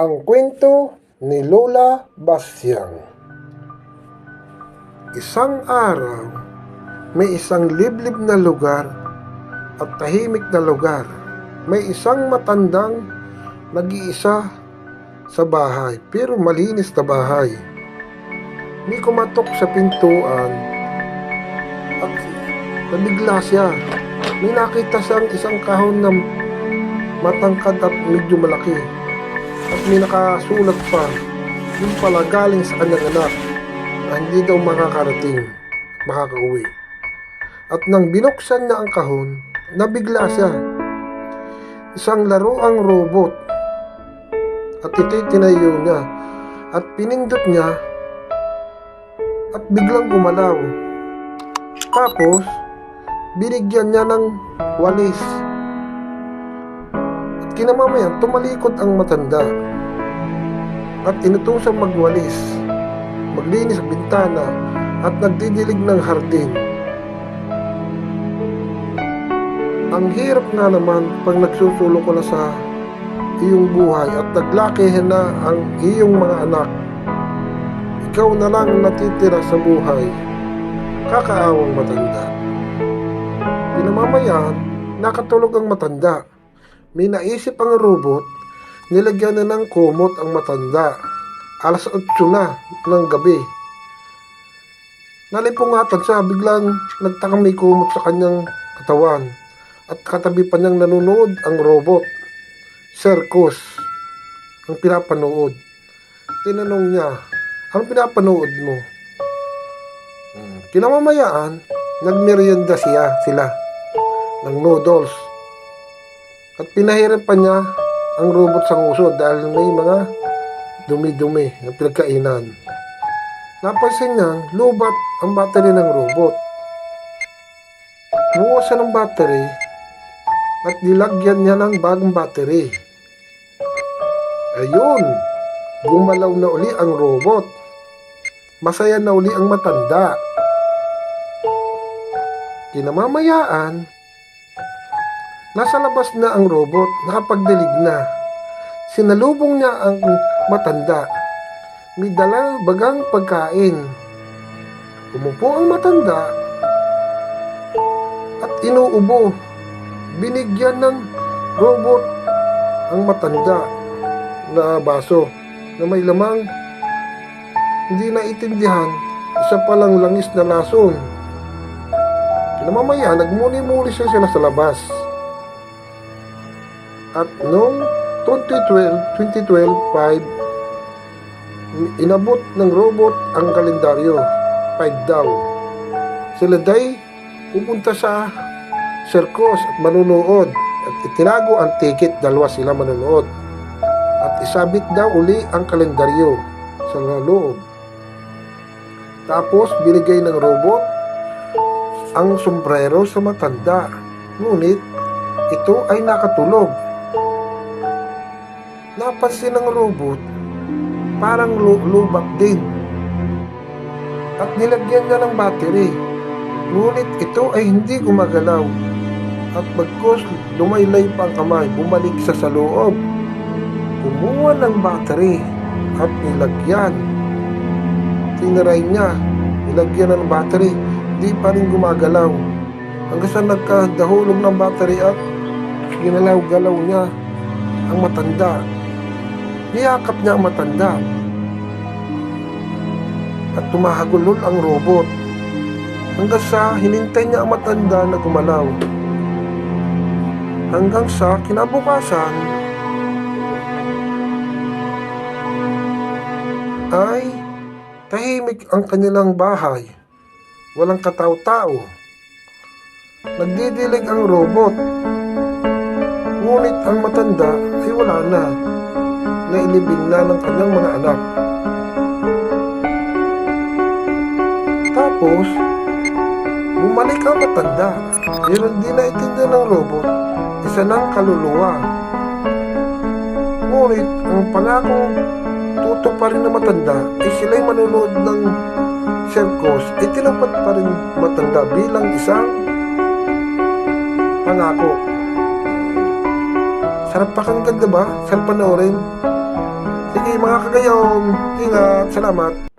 Ang kwento ni Lola Bastiang Isang araw, may isang liblib na lugar at tahimik na lugar. May isang matandang nag-iisa sa bahay, pero malinis na bahay. May kumatok sa pintuan at nabigla siya. May nakita siyang isang kahon na matangkad at medyo malaki. At may nakasulat pa, yung pala galing sa kanyang anak na hindi daw makakarating, makakauwi. At nang binuksan niya ang kahon, nabigla siya. Isang laruang robot. At ito'y tinayo niya. At pinindot niya at biglang gumalaw. Tapos, binigyan niya ng walis. Kinamamayan, tumalikod ang matanda. At inutusang magwalis, maglinis ang bintana, at nagdidilig ng hardin. Ang hirap nga naman pag nagsusulo ko na sa iyong buhay at naglakihan na ang iyong mga anak. Ikaw na lang natitira sa buhay. Kakaawang matanda. Pinamamayan, nakatulog ang matanda. May naisip ang robot, nilagyan na ng kumot ang matanda. Alas 8 na ng gabi. Nalipungatan siya, biglang nagtakang may kumot sa kanyang katawan. At katabi pa niyang nanonood ang robot. Circus. Ang pinapanood. Tinanong niya, anong pinapanood mo? Hmm. Kinamamayaan, nagmerienda siya sila ng noodles. At pinahiran pa niya ang robot sa nguso dahil may mga dumi-dumi na pinagkainan. Napansin niya, lubat ang battery ng robot. Buwas siya ng battery at nilagyan niya ng bagong battery. Ayun, gumalaw na uli ang robot. Masaya na uli ang matanda. Kinamamayaan, nasa labas na ang robot, nakapagdilig na. Sinalubong niya ang matanda. May dala bagang pagkain. Umupo ang matanda at inuubo. Binigyan ng robot ang matanda na baso na may lamang hindi naitindihan isa palang langis na lason. Kinamamaya, nagmuni-muli siya sila sa labas. At noong 2012, 2012, 5, inabot ng robot ang kalendaryo. 5 daw. Sila day pupunta sa circus at manunood. At itinago ang ticket, dalawa sila manunood. At isabit daw uli ang kalendaryo sa loob. Tapos binigay ng robot ang sombrero sa matanda. Ngunit ito ay nakatulog. Napansin ng robot, parang lu- lubak din. At nilagyan niya ng battery. Ngunit ito ay hindi gumagalaw. At bagkos lumaylay pa ang kamay, bumalik sa sa loob. Kumuha ng battery at nilagyan. Tinaray niya, nilagyan ng battery, di pa rin gumagalaw. Hanggang sa nagkadahulog ng battery at ginalaw-galaw niya ang matanda. Niyakap niya ang matanda. At tumahagulol ang robot. Hanggang sa hinintay niya ang matanda na gumalaw. Hanggang sa kinabukasan ay tahimik ang kanilang bahay. Walang katao-tao. Nagdidilig ang robot. Ngunit ang matanda ay wala na. Na ng kanyang mga anak. Tapos, bumalik ang matanda. Pero hindi na itinda ng robot, isa ng kaluluwa. Ngunit ang pangakong tuto pa rin ng matanda ay sila'y manunood ng circus ay tinupad pa rin matanda bilang isang pangako. Sarap pakinggan, diba? Sarap panoorin. Mga kagayong. Ingat. Salamat.